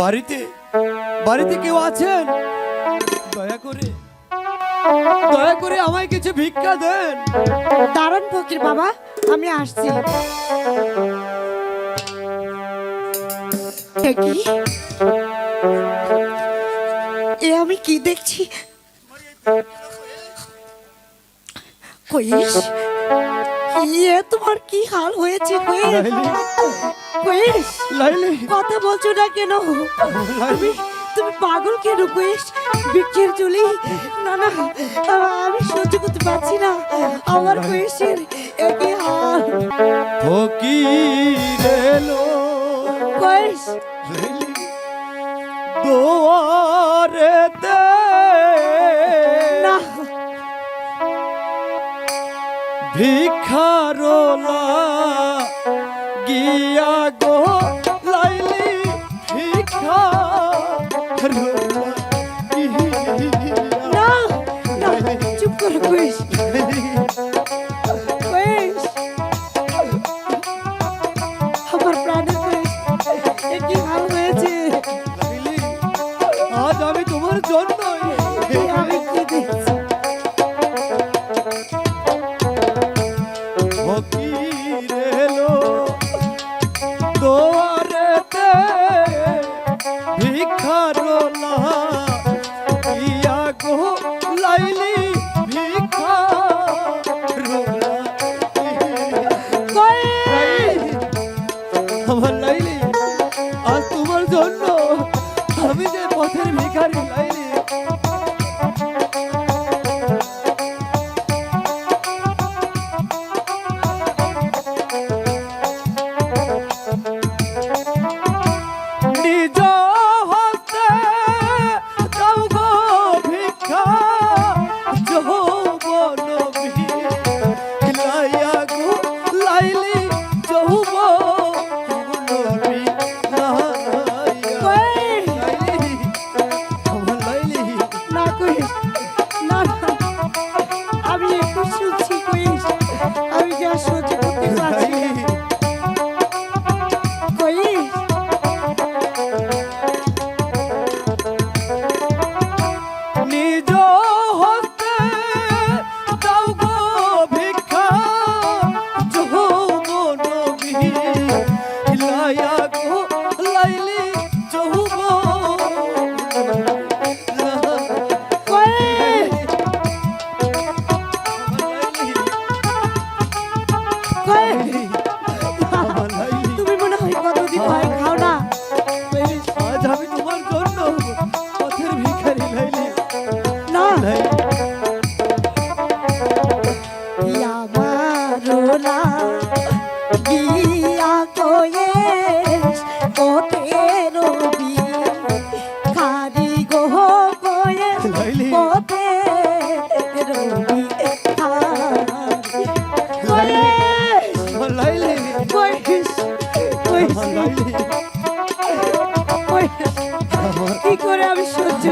বাড়িতে বাড়িতে কেউ আছেন? দয়া করে দয়া করে আমায় কিছু ভিক্ষা দেন। দারুণ ফকির বাবা আমি আসছি। কি এ আমি কি দেখছি? কইস ইয়ে তোমার কি হাল হয়েছে? কইস কথা বলছো না কেন? তুমি পাগল কেন কইস বিক্ষের চলি? না না আমি সহ্য করতে পারছি না। আমার কইসের একে হাল। ফকির বয়স? দোয়ারে না। ভিখারোলা গিয়া গো লাইলি ভিখারোলা কি করে আমি সহ্য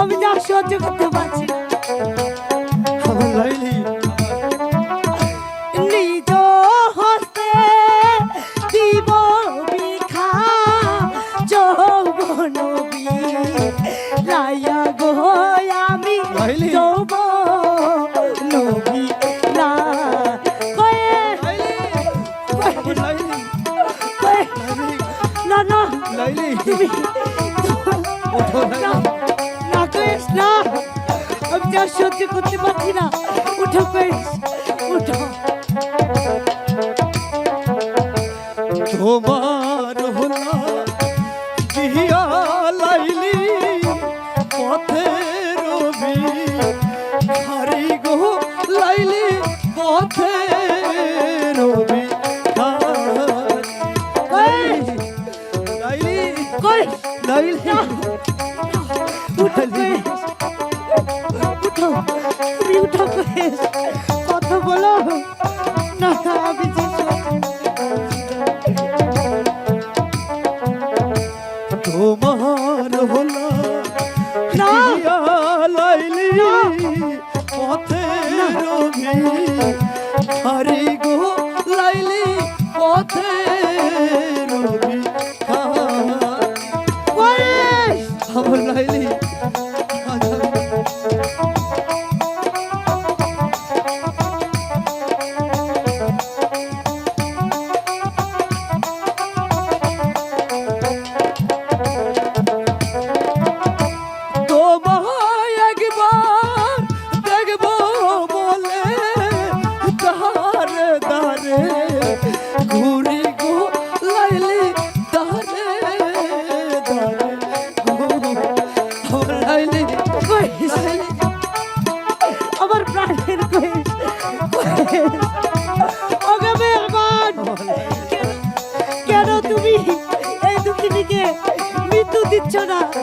আমি যা সহ্য করতে আর সহ্য করতে পারছি না। উঠে পেয়েছি তোমার হলো লাইলি পথে রবি হরি লাইলি পথে রবি লাইলি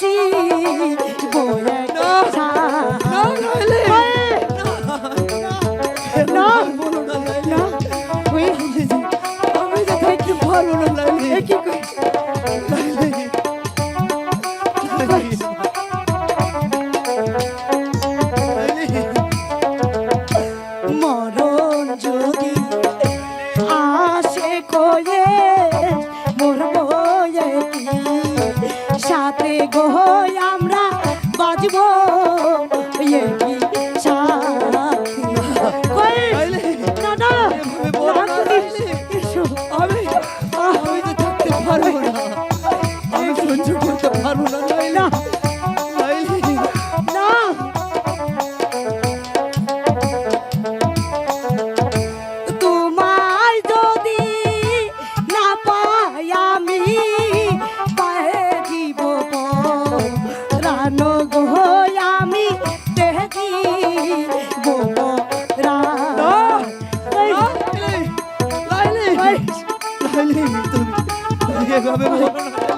পাখি। বলতে পারব না না Vai, vai, vai, vai, vai, vai, vai, vai, vai, vai,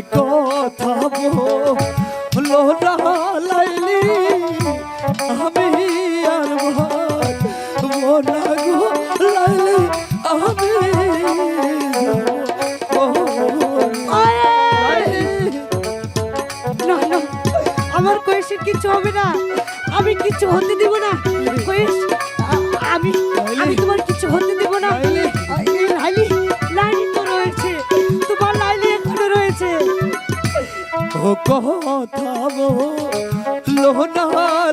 কথা বলো লাইলি আমি আর মনা গো লাইলি আমি আমার কয়েসের কিছু হবে না। আমি কিছু হতে দিব না। কয়েস আমি তোমার কিছু হতে দিব না। ও কথা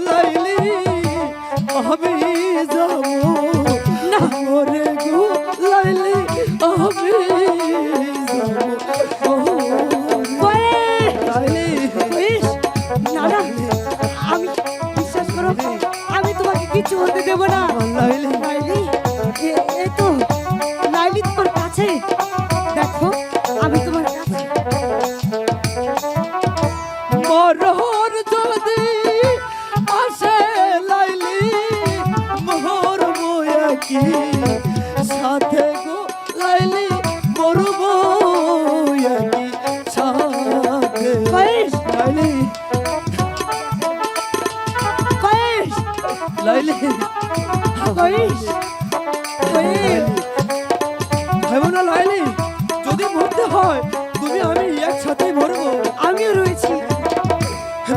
লাইলি আমি যাব। না মরে গো লাইলি আমি আমি বিশ্বাস করো আমি তোমাকে কিছু হতে দেব না। লাইলি বয়া সাথে গো লাইলি মরব সাথে লাইলি। লাইলি। কৈশ কৈশ ভাইব না লাইলি যদি মরতে হয় তুমি আমি একসাথেই মরবো। আমিও রয়েছি।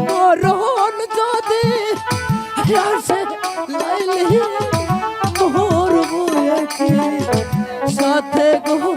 মরণ যদি আসে লাইলি। সাথে গো